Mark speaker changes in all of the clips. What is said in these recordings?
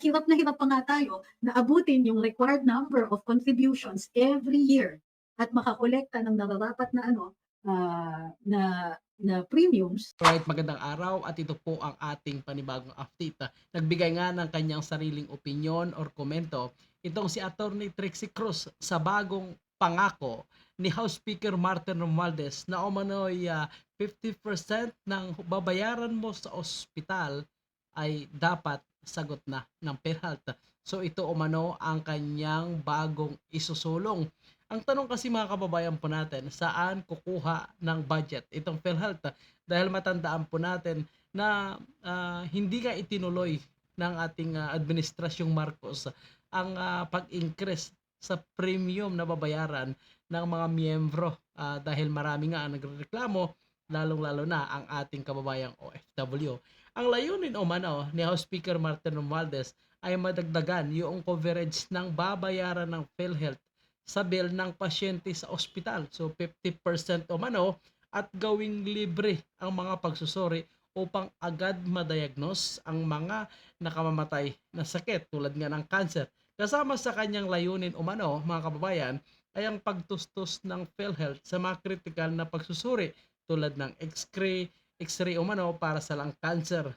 Speaker 1: hirap na hirap pa nga tayo na abutin yung required number of contributions every year at makakolekta ng nararapat na ano ah, na na premiums
Speaker 2: Right, magandang araw at ito po ang ating panibagong update. Nagbigay nga ng kanyang sariling opinion or komento itong si Attorney Trixie Cruz sa bagong pangako ni House Speaker Martin Romualdez na umano'y ah, 50% ng babayaran mo sa ospital ay dapat sagot na ng PhilHealth. So ito umano ang kanyang bagong isusulong. Ang tanong kasi mga kababayan po natin, saan kukuha ng budget itong PhilHealth? Dahil matandaan po natin na ah, hindi nga itinuloy ng ating ah, administrasyong Marcos ang ah, pag-increase sa premium na babayaran ng mga miyembro Ah, dahil marami nga ang nagreklamo lalong-lalo na ang ating kababayang OFW. Ang layunin o mano ni House Speaker Martin Romualdez ay madagdagan yung coverage ng babayaran ng PhilHealth sa bill ng pasyente sa ospital. So 50% o mano at gawing libre ang mga pagsusuri upang agad madiagnose ang mga nakamamatay na sakit tulad nga ng cancer. Kasama sa kanyang layunin umano mga kababayan ay ang pagtustos ng PhilHealth sa mga critical na pagsusuri tulad ng X-ray, X-ray umano para sa lung cancer,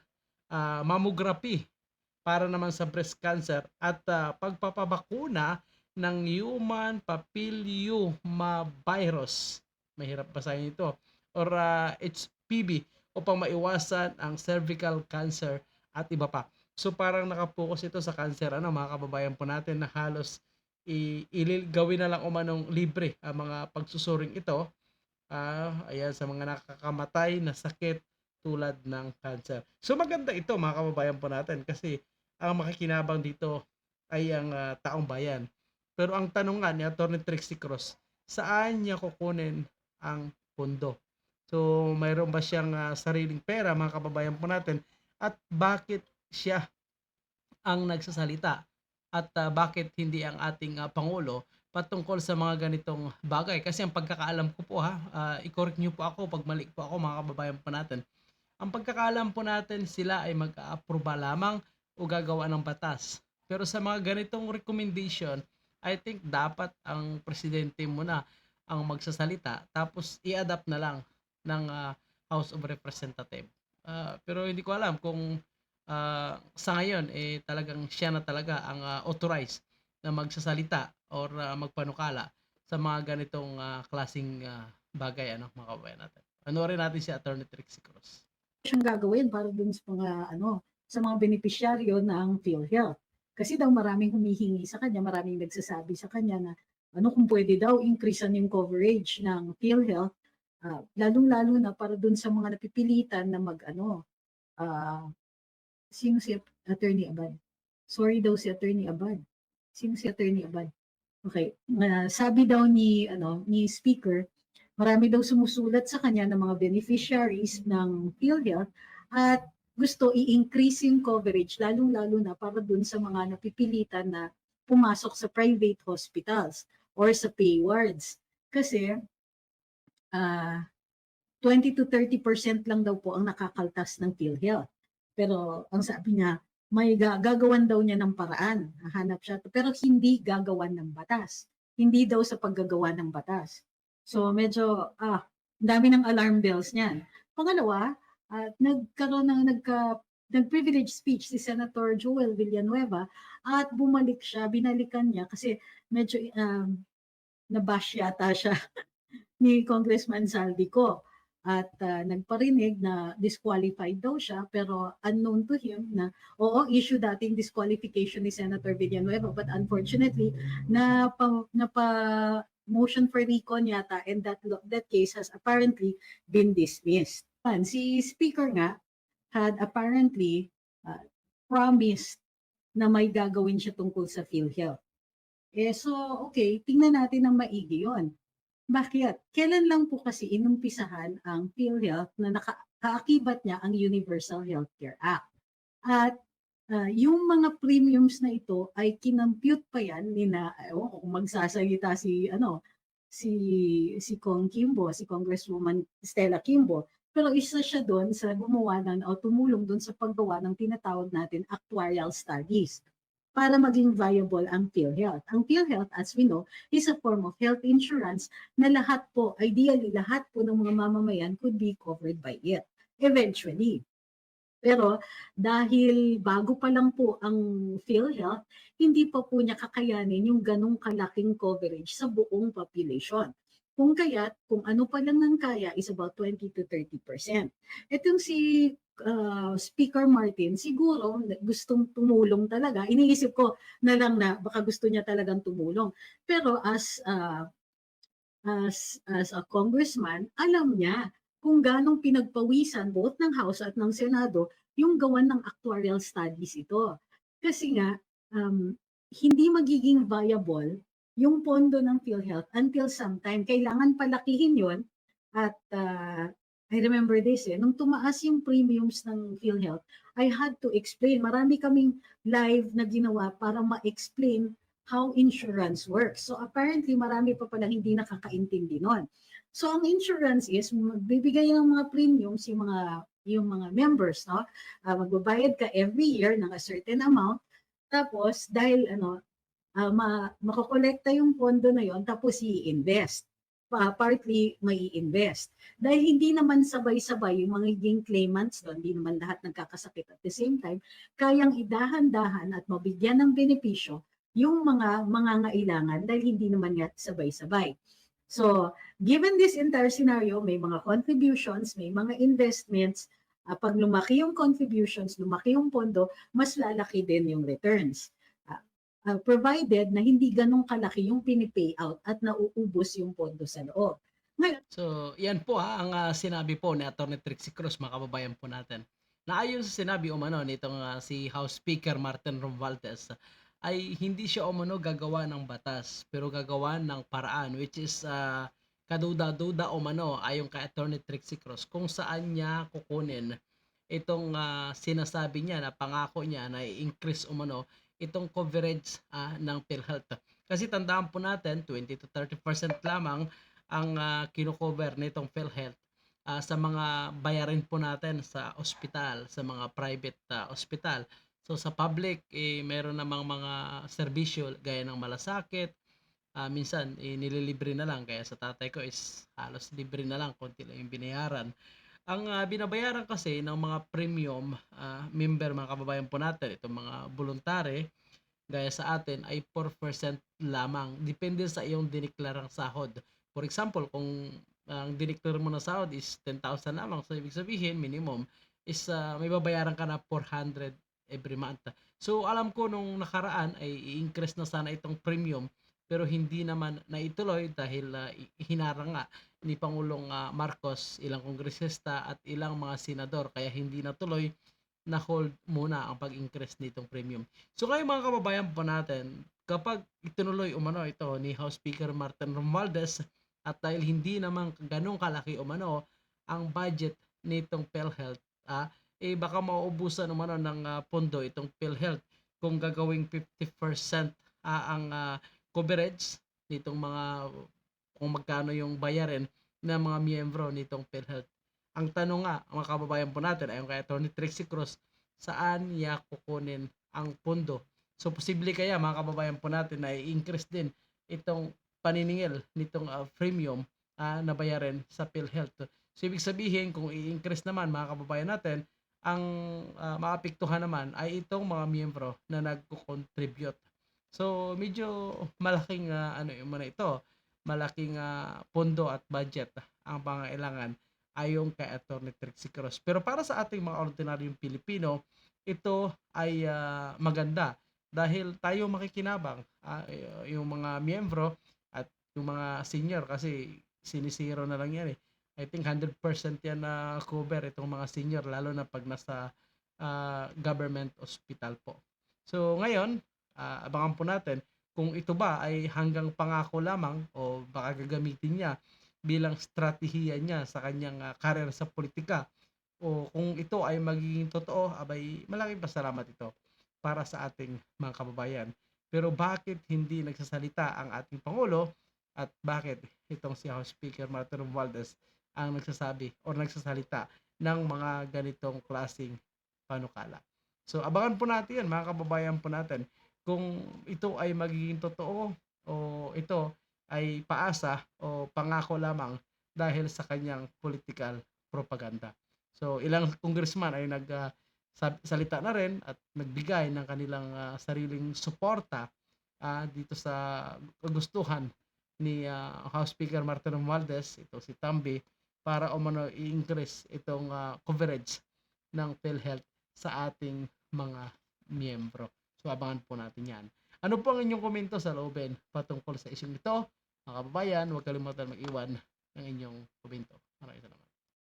Speaker 2: ah, mammography para naman sa breast cancer at ah, pagpapabakuna ng human papillomavirus. Mahirap basahin ito. Or ah, HPV upang maiwasan ang cervical cancer at iba pa. So parang nakapokus ito sa cancer ano mga kababayan po natin na halos i, ili- gawin na lang umanong libre ang mga pagsusuring ito ah ayan sa mga nakakamatay na sakit tulad ng cancer. So maganda ito mga kababayan po natin kasi ang makikinabang dito ay ang ah, taong bayan. Pero ang tanong nga ni Atty. Trixie Cross, saan niya kukunin ang pondo? So mayroon ba siyang ah, sariling pera mga kababayan po natin at bakit siya ang nagsasalita at ah, bakit hindi ang ating ah, pangulo patungkol sa mga ganitong bagay. Kasi ang pagkakaalam ko po ha ah, i-correct niyo po ako pag mali po ako mga kababayan po natin. Ang pagkakaalam po natin sila ay mag-aaproba lamang o gagawa ng batas. Pero sa mga ganitong recommendation I think dapat ang presidente muna ang magsasalita tapos i-adapt na lang ng ah, House of Representative. Ah, pero hindi ko alam kung ah, sa ngayon eh talagang siya na talaga ang ah, authorized na magsasalita or ah, magpanukala sa mga ganitong ah, klasing ah, bagay ano mga kababayan natin. Panoorin natin si Attorney Trixie Cruz.
Speaker 1: siyang gagawin para dun sa mga ano sa mga benepisyaryo ng PhilHealth. Kasi daw maraming humihingi sa kanya, maraming nagsasabi sa kanya na ano kung pwede daw increasean yung coverage ng PhilHealth ah, lalong-lalo na para dun sa mga napipilitan na mag ano ah sino si Attorney Abad? Sorry daw si Attorney Abad. Sino si Attorney Abad? Okay, ah, sabi daw ni ano ni speaker, marami daw sumusulat sa kanya ng mga beneficiaries ng PhilHealth at gusto i-increase yung coverage lalong-lalo na para dun sa mga napipilitan na pumasok sa private hospitals or sa pay wards. Kasi ah 20 to 30% lang daw po ang nakakaltas ng PhilHealth. Pero ang sabi niya, may ga- gagawan daw niya ng paraan. Hahanap siya. Pero hindi gagawan ng batas. Hindi daw sa paggagawa ng batas. So medyo, ah, dami ng alarm bells niyan. Pangalawa, at nagkaroon ng nagka nag-privilege speech si Senator Joel Villanueva at bumalik siya, binalikan niya kasi medyo um, nabash yata siya ni Congressman Saldico at ah, nagparinig na disqualified daw siya pero unknown to him na oo issue dating disqualification ni Senator Villanueva but unfortunately na pa, na pa motion for recon yata and that that case has apparently been dismissed. And si speaker nga had apparently ah, promised na may gagawin siya tungkol sa PhilHealth. Eh so okay, tingnan natin ng maigi 'yon. Bakit? Kailan lang po kasi inumpisahan ang PhilHealth na nakaakibat niya ang Universal Healthcare Act. At ah, yung mga premiums na ito ay kinampute pa yan ni na ewan ko magsasalita si ano si si Kong Kimbo, si Congresswoman Stella Kimbo. Pero isa siya doon sa gumawa ng o tumulong doon sa paggawa ng tinatawag natin actuarial studies. Para maging viable ang PhilHealth. Ang PhilHealth, as we know, is a form of health insurance na lahat po, ideally lahat po ng mga mamamayan could be covered by it eventually. Pero dahil bago pa lang po ang PhilHealth, hindi pa po niya kakayanin yung ganong kalaking coverage sa buong population. Kung kaya't, kung ano pa lang ng kaya is about 20 to 30%. Itong si uh, Speaker Martin, siguro gustong tumulong talaga. Iniisip ko na lang na baka gusto niya talagang tumulong. Pero as uh, as as a congressman, alam niya kung ganong pinagpawisan both ng House at ng Senado yung gawan ng actuarial studies ito. Kasi nga, um, hindi magiging viable yung pondo ng PhilHealth until sometime. Kailangan palakihin yon at uh, I remember this eh, nung tumaas yung premiums ng PhilHealth, I had to explain. Marami kaming live na ginawa para ma-explain how insurance works. So apparently marami pa pala hindi nakakaintindi nun. So ang insurance is bibigay ng mga premiums yung mga yung mga members, no? Uh, magbabayad ka every year ng a certain amount. Tapos dahil ano uh, ma makokolekta yung pondo na yon tapos i-invest. Pa, partly may invest. Dahil hindi naman sabay-sabay yung mga magiging claimants doon, hindi naman lahat nagkakasakit at the same time, kayang idahan-dahan at mabigyan ng benepisyo yung mga mangangailangan dahil hindi naman nga sabay-sabay. So, given this entire scenario, may mga contributions, may mga investments, uh, pag lumaki yung contributions, lumaki yung pondo, mas lalaki din yung returns. Uh, provided na hindi ganong kalaki yung pinipay out at nauubos yung pondo sa loob. Ngayon,
Speaker 2: So, yan po ha, ang uh, sinabi po ni Atty. Trixie Cruz, mga kababayan po natin. Na ayon sa sinabi umano nitong uh, si House Speaker Martin Romualdez, ay hindi siya umano gagawa ng batas, pero gagawa ng paraan, which is uh, kaduda-duda umano ayon kay Atty. Trixie Cruz, kung saan niya kukunin itong uh, sinasabi niya na pangako niya na i-increase umano itong coverage uh, ng PhilHealth. Kasi tandaan po natin, 20 to 30% lamang ang uh, kino-cover nitong PhilHealth uh, sa mga bayarin po natin sa ospital, sa mga private uh, ospital. So sa public, eh, meron namang mga serbisyo gaya ng malasakit, uh, minsan eh, nililibre na lang. Kaya sa tatay ko is halos libre na lang, konti lang yung binayaran. Ang uh, binabayaran kasi ng mga premium uh, member, mga kababayan po natin, itong mga voluntary, gaya sa atin, ay 4% lamang. Depende sa iyong diniklarang sahod. For example, kung ang dineclare mo na sahod is 10,000 lamang, so ibig sabihin, minimum, is uh, may babayaran ka na 400 every month. So alam ko nung nakaraan ay i-increase na sana itong premium pero hindi naman naituloy dahil uh, hinarang nga ni Pangulong uh, Marcos ilang kongresista at ilang mga senador kaya hindi natuloy na hold muna ang pag-increase nitong premium. So kayo mga kababayan po natin, kapag itinuloy umano ito ni House Speaker Martin Romualdez at dahil hindi naman ganong kalaki umano ang budget nitong PhilHealth, ah, eh baka mauubusan umano ng uh, pondo itong PhilHealth kung gagawing 50% uh, ang uh, coverage nitong mga kung magkano yung bayarin ng mga miyembro nitong PhilHealth. Ang tanong nga, mga kababayan po natin, ayon kay Atty. Trixie Cruz, saan niya kukunin ang pondo? So, posible kaya mga kababayan po natin na i-increase din itong paniningil nitong uh, premium uh, na bayarin sa PhilHealth. So, ibig sabihin, kung i-increase naman mga kababayan natin, ang uh, maapektuhan naman ay itong mga miyembro na nagko-contribute. So, medyo malaking uh, ano yung muna ito, malaking uh, pondo at budget ang pangailangan ayon kay Atty. Trixie Cruz. Pero para sa ating mga ordinaryong Pilipino, ito ay uh, maganda dahil tayo makikinabang uh, yung mga miyembro at yung mga senior kasi sinisiro na lang yan eh. I think 100% yan na cover itong mga senior lalo na pag nasa uh, government hospital po. So ngayon, uh, abangan po natin kung ito ba ay hanggang pangako lamang o baka gagamitin niya bilang strategiya niya sa kanyang uh, career sa politika o kung ito ay magiging totoo, abay malaking pasalamat ito para sa ating mga kababayan. Pero bakit hindi nagsasalita ang ating Pangulo at bakit itong si House Speaker Martin Romualdez ang nagsasabi o nagsasalita ng mga ganitong klasing panukala. So abangan po natin yan mga kababayan po natin kung ito ay magiging totoo o ito ay paasa o pangako lamang dahil sa kanyang political propaganda. So ilang congressman ay nag sab- salita na rin at nagbigay ng kanilang ah, sariling suporta ah, dito sa kagustuhan ni ah, House Speaker Martin Romualdez, ito si Tambi, para umano i-increase itong ah, coverage ng PhilHealth sa ating mga miyembro. So abangan po natin yan. Ano po ang inyong komento sa loobin patungkol sa isyong ito? Mga kababayan, huwag kalimutan mag-iwan ng inyong komento. Maraming salamat.